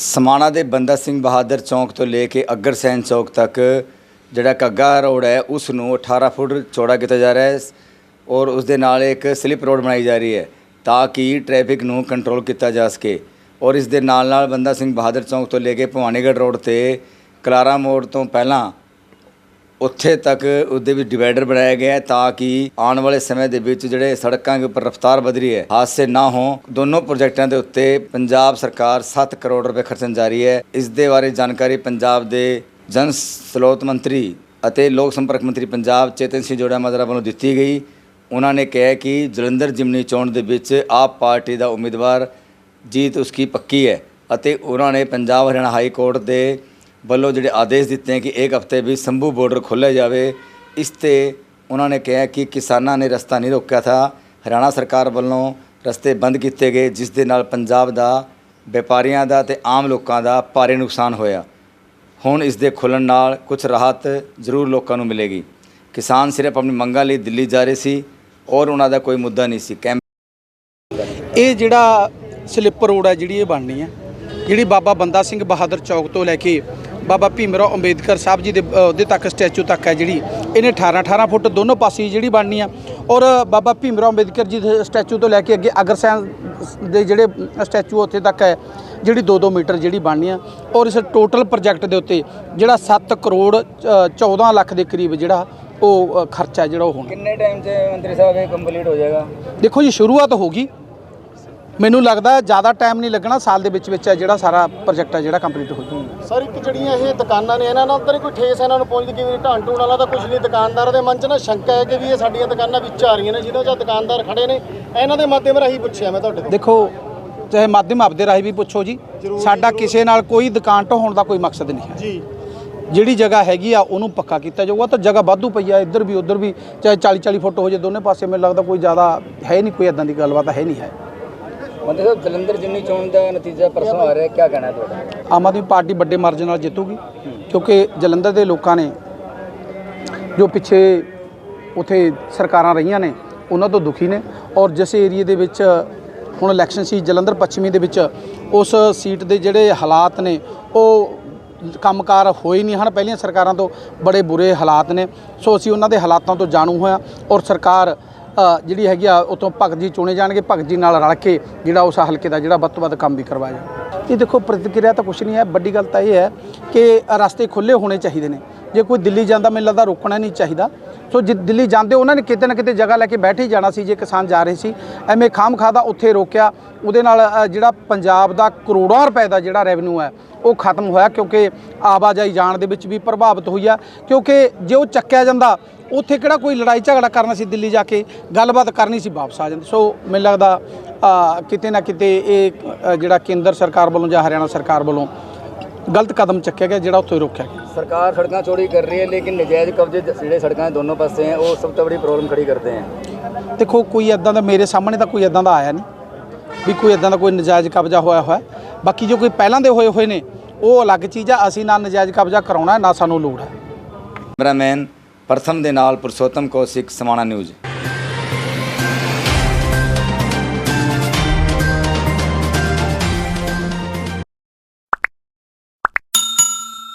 ਸਮਾਣਾ ਦੇ ਬੰਦਾ ਸਿੰਘ ਬਹਾਦਰ ਚੌਂਕ ਤੋਂ ਲੈ ਕੇ ਅਗਰ ਸੈਨ ਚੌਕ ਤੱਕ ਜਿਹੜਾ ਕੱਗਾ ਰੋਡ ਹੈ ਉਸ ਨੂੰ 18 ਫੁੱਟ ਚੌੜਾ ਕੀਤਾ ਜਾ ਰਿਹਾ ਹੈ ਔਰ ਉਸ ਦੇ ਨਾਲ ਇੱਕ ਸਲਿਪ ਰੋਡ ਬਣਾਈ ਜਾ ਰਹੀ ਹੈ ਤਾਂ ਕਿ ਟ੍ਰੈਫਿਕ ਨੂੰ ਕੰਟਰੋਲ ਕੀਤਾ ਜਾ ਸਕੇ। ਔਰ ਇਸ ਦੇ ਨਾਲ ਨਾਲ ਬੰਦਾ ਸਿੰਘ ਬਹਾਦਰ ਚੌਂਕ ਤੋਂ ਲੈ ਕੇ ਭਵਾਨੀਗੜ੍ਹ ਰੋਡ ਤੇ ਕਲਾਰਾ ਮੋੜ ਤੋਂ ਪਹਿਲਾਂ ਉੱਥੇ ਤੱਕ ਉਹਦੇ ਵਿੱਚ ਡਿਵਾਈਡਰ ਬਣਾਇਆ ਗਿਆ ਹੈ ਤਾਂ ਕਿ ਆਉਣ ਵਾਲੇ ਸਮੇਂ ਦੇ ਵਿੱਚ ਜਿਹੜੇ ਸੜਕਾਂ ਦੇ ਉੱਪਰ ਰਫ਼ਤਾਰ ਵਧ ਰਹੀ ਹੈ, ਹਾਦਸੇ ਨਾ ਹੋ ਦੋਨੋਂ ਪ੍ਰੋਜੈਕਟਾਂ ਦੇ ਉੱਤੇ ਪੰਜਾਬ ਸਰਕਾਰ 7 ਕਰੋੜ ਰੁਪਏ ਖਰਚਣ ਜਾ ਰਹੀ ਹੈ। ਇਸ ਦੇ ਬਾਰੇ ਜਾਣਕਾਰੀ ਪੰਜਾਬ ਦੇ ਜਨ ਸਰੋਤ ਮੰਤਰੀ ਅਤੇ ਲੋਕ ਸੰਪਰਕ ਮੰਤਰੀ ਪੰਜਾਬ ਚੇਤਨ ਸਿੰਘ ਜੋੜਾ ਮਾਜਰਾ ਵੱਲੋਂ ਦਿੱਤੀ ਗਈ। ਉਹਨਾਂ ਨੇ ਕਿਹਾ ਕਿ ਜਲੰਧਰ ਜਿਮਨੀ ਚੋਣ ਦੇ ਵਿੱਚ ਆਪ ਪਾਰਟੀ ਦਾ ਉਮੀਦਵਾਰ ਜੀਤ ਉਸकी ਪੱਕੀ ਹੈ ਅਤੇ ਉਹਨਾਂ ਨੇ ਪੰਜਾਬ ਹਰਿਆਣਾ ਹਾਈ ਕੋਰਟ ਦੇ ਵੱਲੋਂ ਜਿਹੜੇ ਆਦੇਸ਼ ਦਿੱਤੇ ਹੈ ਕਿ ਇੱਕ ਹਫ਼ਤੇ ਵਿੱਚ ਸੰਭੂ ਬਾਰਡਰ ਖੋਲ੍ਹਿਆ ਜਾਵੇ, ਇਸ ਤੇ ਉਹਨਾਂ ਨੇ ਕਿਹਾ ਕਿ ਕਿਸਾਨਾਂ ਨੇ ਰਸਤਾ ਨਹੀਂ ਰੋਕਿਆ ਥਾ। ਹਰਿਆਣਾ ਸਰਕਾਰ ਵੱਲੋਂ ਰਸਤੇ ਬੰਦ ਕੀਤੇ ਗਏ, ਜਿਸ ਦੇ ਨਾਲ ਪੰਜਾਬ ਦਾ, ਵਪਾਰੀਆਂ ਦਾ ਤੇ ਆਮ ਲੋਕਾਂ ਦਾ ਭਾਰੀ ਨੁਕਸਾਨ ਹੋਇਆ। ਹੁਣ ਇਸ ਦੇ ਖੁੱਲਣ ਨਾਲ ਕੁਝ ਰਾਹਤ ਜ਼ਰੂਰ ਲੋਕਾਂ ਨੂੰ ਮਿਲੇਗੀ। ਕਿਸਾਨ ਸਿਰਫ ਆਪਣੀ ਮੰਗਾਂ ਲਈ ਦਿੱਲੀ ਜਾ ਰਹੇ ਸੀ ਔਰ ਉਹਨਾਂ ਦਾ ਕੋਈ ਮੁੱਦਾ ਨਹੀਂ ਸੀ। ਕੈਂਪ ਇਹ ਜਿਹੜਾ ਸਲਿੱਪਰ ਰੋਡ ਹੈ, ਜਿਹੜੀ ਇਹ ਬਣਨੀ ਹੈ, ਜਿਹੜੀ ਬਾਬਾ ਬੰਦਾ ਸਿੰਘ ਬਹਾਦਰ ਚੌਕ ਤੋਂ ਲੈ ਕੇ ਬਾਬਾ ਭੀਮਰਾਓ ਅੰਬੇਦਕਰ ਸਾਹਿਬ ਜੀ ਦੇ ਉਹਦੇ ਤੱਕ ਸਟੈਚੂ ਤੱਕ ਹੈ ਜਿਹੜੀ। ਇਹਨੇ 18 18 ਫੁੱਟ ਦੋਨੋਂ ਪਾਸੇ ਜਿਹੜੀ ਬਣਨੀ ਆ। ਔਰ ਬਾਬਾ ਭੀਮਰਾਓ ਅੰਬੇਦਕਰ ਜੀ ਦੇ ਸਟੈਚੂ ਤੋਂ ਲੈ ਕੇ ਅੱਗੇ ਅਗਰਸੈਨ ਦੇ ਜਿਹੜੇ ਸਟੈਚੂ ਉੱਥੇ ਤੱਕ ਹੈ ਜਿਹੜੀ 2-2 ਮੀਟਰ ਜਿਹੜੀ ਬਣਨੀ ਆ। ਔਰ ਇਸ ਟੋਟਲ ਪ੍ਰੋਜੈਕਟ ਦੇ ਉੱਤੇ ਜਿਹੜਾ 7 ਕਰੋੜ ਅ, 14 ਲੱਖ ਦੇ ਕਰੀਬ ਜਿਹੜਾ ਉਹ ਖਰਚਾ ਜਿਹੜਾ ਉਹ ਹੋਣਾ। ਕਿੰਨੇ ਟਾਈਮ 'ਚ ਮੰਤਰੀ ਸਾਹਿਬ ਇਹ ਕੰਪਲੀਟ ਹੋ ਜਾਏਗਾ? ਦੇਖੋ ਜੀ ਸ਼ੁਰੂਆਤ ਹੋ ਗਈ। ਮੈਨੂੰ ਲੱਗਦਾ ਜ਼ਿਆਦਾ ਟਾਈਮ ਨਹੀਂ ਲੱਗਣਾ ਸਾਲ ਦੇ ਵਿੱਚ ਵਿੱਚ ਹੈ ਜਿਹੜਾ ਸਾਰਾ ਪ੍ਰੋਜੈਕਟ ਹੈ ਜਿਹੜਾ ਕੰਪਲੀਟ ਹੋ ਜਾਊਗਾ। ਸਰ ਇੱਕ ਜਿਹੜੀਆਂ ਇਹ ਦੁਕਾਨਾਂ ਨੇ ਇਹਨਾਂ ਨਾਲ ਤਾਂ ਨਹੀਂ ਕੋਈ ਠੇਸ ਇਹਨਾਂ ਨੂੰ ਪਹੁੰਚਦੀ ਕਿ ਵੀ ਢਾਣ ਢੂਣ ਵਾਲਾ ਤਾਂ ਕੁਝ ਨਹੀਂ ਦੁਕਾਨਦਾਰਾਂ ਦੇ ਮਨ 'ਚ ਨਾ ਸ਼ੰਕਾ ਹੈ ਕਿ ਵੀ ਇਹ ਸਾਡੀਆਂ ਦੁਕਾਨਾਂ ਵਿੱਚ ਆ ਰਹੀਆਂ ਨੇ ਜਿਹਨਾਂ 'ਚ ਦੁਕਾਨਦਾਰ ਖੜੇ ਨੇ। ਇਹਨਾਂ ਦੇ ਮਾਧਿਅਮ ਰਾਹੀਂ ਪੁੱਛਿਆ ਮੈਂ ਤੁਹਾਡੇ ਤੋਂ। ਦੇਖੋ ਚਾਹੇ ਮਾਧਿਅਮ ਆਪਦੇ ਰਾਹੀਂ ਵੀ ਪੁੱਛੋ ਜੀ ਸਾਡਾ ਕਿਸੇ ਨਾਲ ਕੋਈ ਦੁਕਾਨ ਢਾਉਣ ਦਾ ਕੋਈ ਮਕਸਦ ਨਹੀਂ ਹੈ। ਜੀ। ਜਿਹੜੀ ਜਗ੍ਹਾ ਹੈਗੀ ਆ ਉਹਨੂੰ ਪੱਕਾ ਕੀਤਾ ਜਾਊਗਾ ਤਾਂ ਜਗ੍ਹਾ ਵਾਧੂ ਪਈ ਆ ਇੱਧਰ ਵੀ ਉੱਧਰ ਵੀ ਚਾਹੇ 40 40 ਫੁੱਟ ਹੋ ਜੇ ਦੋਨੇ ਪਾਸੇ ਮੈਨੂੰ ਲੱਗਦਾ ਕੋਈ ਜ਼ਿਆਦਾ ਹੈ ਨਹੀਂ ਕੋਈ ਇਦਾਂ ਦੀ ਗੱਲਬਾਤ ਹੈ ਨਹੀਂ ਹੈ। ਮੰਤਰੀ ਸਾਹਿਬ ਜਲੰਧਰ ਜਿਮਨੀ ਚੋਣ ਦਾ ਨਤੀਜਾ ਪਰਸੋਂ ਆ ਰਿਹਾ ਕੀ ਕਹਿਣਾ ਤੁਹਾਡਾ? ਆਮ ਆਦਮੀ ਪਾਰਟੀ ਵੱਡੇ ਮਾਰਜਨ ਨਾਲ ਜਿੱਤੂਗੀ, ਕਿਉਂਕਿ ਜਲੰਧਰ ਦੇ ਲੋਕਾਂ ਨੇ ਜੋ ਪਿੱਛੇ ਉਥੇ ਸਰਕਾਰਾਂ ਰਹੀਆਂ ਨੇ, ਉਹਨਾਂ ਤੋਂ ਦੁਖੀ ਨੇ। ਔਰ ਜਿਸ ਏਰੀਏ ਦੇ ਵਿੱਚ ਹੁਣ ਇਲੈਕਸ਼ਨ ਸੀ, ਜਲੰਧਰ ਪੱਛਮੀ ਦੇ ਵਿੱਚ, ਉਸ ਸੀਟ ਦੇ ਜਿਹੜੇ ਹਾਲਾਤ ਨੇ, ਉਹ ਕੰਮਕਾਰ ਹੋਏ ਨਹੀਂ ਹਨ। ਪਹਿਲੀਆਂ ਸਰਕਾਰਾਂ ਤੋਂ ਬੜੇ ਬੁਰੇ ਹਾਲਾਤ ਨੇ। ਸੋ ਅਸੀਂ ਉਹਨਾਂ ਦੇ ਹਾਲਾਤਾਂ ਤੋਂ ਜਾਣੂ ਹੋਇਆ ਔਰ ਸਰਕਾਰ ਜਿਹੜੀ ਹੈਗੀ ਆ ਉਤੋਂ ਭਗਤ ਜੀ ਚੁਣੇ ਜਾਣਗੇ, ਭਗਤ ਜੀ ਨਾਲ ਰਲ ਕੇ ਜਿਹੜਾ ਉਸ ਹਲਕੇ ਦਾ ਜਿਹੜਾ ਵੱਧ ਤੋਂ ਵੱਧ ਕੰਮ ਵੀ ਕਰਵਾਇਆ ਜਾਵੇ। ਇਹ ਦੇਖੋ ਪ੍ਰਤੀਕਿਰਿਆ ਤਾਂ ਕੁਛ ਨਹੀਂ ਹੈ, ਵੱਡੀ ਗੱਲ ਤਾਂ ਇਹ ਹੈ ਕਿ ਰਸਤੇ ਖੁੱਲੇ ਹੋਣੇ ਚਾਹੀਦੇ ਨੇ। ਜੇ ਕੋਈ ਦਿੱਲੀ ਜਾਂਦਾ, ਮੈਨੂੰ ਲੱਗਦਾ ਰੋਕਣਾ ਨਹੀਂ ਚਾਹੀਦਾ। ਸੋ ਜੇ ਦਿੱਲੀ ਜਾਂਦੇ, ਉਹਨਾਂ ਨੇ ਕਿਤੇ ਨਾ ਕਿਤੇ ਜਗ੍ਹਾ ਲੈ ਕੇ ਬੈਠ ਹੀ ਜਾਣਾ ਸੀ, ਜੇ ਕਿਸਾਨ ਜਾ ਰਹੇ ਸੀ। ਐਵੇਂ ਖਾਮ ਖਾਦਾ ਉੱਥੇ ਰੋਕਿਆ। ਉਹਦੇ ਨਾਲ ਜਿਹੜਾ ਪੰਜਾਬ ਦਾ ਕਰੋੜਾਂ ਰੁਪਏ ਦਾ ਜਿਹੜਾ ਰੈਵਨਿਊ ਹੈ, ਉਹ ਖਤਮ ਹੋਇਆ, ਕਿਉਂਕਿ ਆਵਾਜਾਈ ਜਾਣ ਦੇ ਵਿੱਚ ਵੀ ਪ੍ਰਭਾਵਿਤ ਹੋਈ ਆ। ਕਿਉਂਕਿ ਜੇ ਉਹ ਚੱਕਿਆ ਜਾਂਦਾ, ਉੱਥੇ ਕਿਹੜਾ ਕੋਈ ਲੜਾਈ ਝਗੜਾ ਕਰਨਾ ਸੀ ਦਿੱਲੀ ਜਾ ਕੇ? ਗੱਲਬਾਤ ਕਰਨੀ ਸੀ, ਵਾਪਸ ਆ ਜਾਂਦੇ। ਸੋ ਮੈਨੂੰ ਲੱਗਦਾ ਕਿਤੇ ਨਾ ਕਿਤੇ ਇਹ ਜਿਹੜਾ ਕੇਂਦਰ ਸਰਕਾਰ ਵੱਲੋਂ ਜਾਂ ਹਰਿਆਣਾ ਸਰਕਾਰ ਵੱਲੋਂ ਗਲਤ ਕਦਮ ਚੱਕਿਆ ਗਿਆ ਜਿਹੜਾ ਉੱਥੇ ਰੋਕਿਆ ਗਿਆ। ਸਰਕਾਰ ਸੜਕਾਂ ਚੋਰੀ ਕਰ ਰਹੀ ਹੈ ਲੇਕਿਨ ਨਜਾਇਜ਼ ਕਬਜ਼ੇ ਜਿਹੜੇ ਸੜਕਾਂ ਦੇ ਦੋਨੋਂ ਪਾਸੇ ਹੈ ਉਹ ਸਭ ਤੋਂ ਵੱਡੀ ਪ੍ਰੋਬਲਮ ਖੜੀ ਕਰਦੇ ਹੈ। ਦੇਖੋ ਕੋਈ ਐਦਾਂ ਦਾ ਮੇਰੇ ਸਾਹਮਣੇ ਤਾਂ ਕੋਈ ਐਦਾਂ ਦਾ ਆਇਆ ਨਹੀਂ ਵੀ ਕੋਈ ਐਦਾਂ ਦਾ ਕੋਈ ਨਜਾਇਜ਼ ਕਬਜ਼ਾ ਹੋਇਆ ਹੋਇਆ। ਬਾਕੀ ਜੋ ਕੋਈ ਪਹਿਲਾਂ ਦੇ ਹੋਏ ਹੋਏ ਨੇ ਉਹ ਅਲੱਗ ਚੀਜ਼ ਆ ਅਸੀਂ ਨਾ ਨਜਾਇਜ਼ ਕਬਜ਼ਾ ਕਰਾਉਣਾ ਨਾ ਸਾਨੂੰ ਲੋੜ ਹੈ। ਕੈਮਰਾਮੈਨ ਪ੍ਰਥਮ ਦੇ ਨਾਲ ਪੁਰਸ਼ੋਤਮ ਕੌਸ਼ਿਕ ਸਮਾਣਾ ਨਿਊਜ਼।